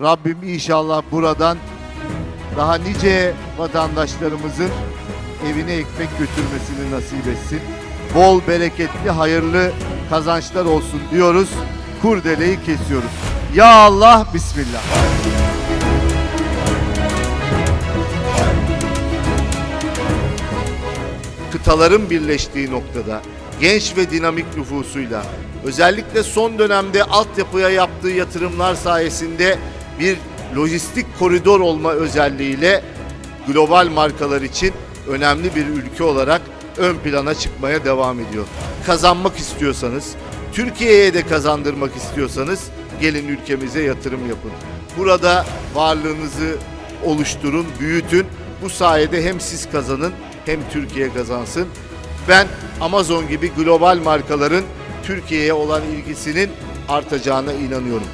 Rabbim inşallah buradan daha nice vatandaşlarımızın evine ekmek götürmesini nasip etsin. Bol, bereketli, hayırlı kazançlar olsun diyoruz. Kurdeleyi kesiyoruz. Ya Allah, Bismillah. kıtaların birleştiği noktada genç ve dinamik nüfusuyla özellikle son dönemde altyapıya yaptığı yatırımlar sayesinde bir lojistik koridor olma özelliğiyle global markalar için önemli bir ülke olarak ön plana çıkmaya devam ediyor. Kazanmak istiyorsanız, Türkiye'ye de kazandırmak istiyorsanız gelin ülkemize yatırım yapın. Burada varlığınızı oluşturun, büyütün. Bu sayede hem siz kazanın hem Türkiye kazansın. Ben Amazon gibi global markaların Türkiye'ye olan ilgisinin artacağına inanıyorum.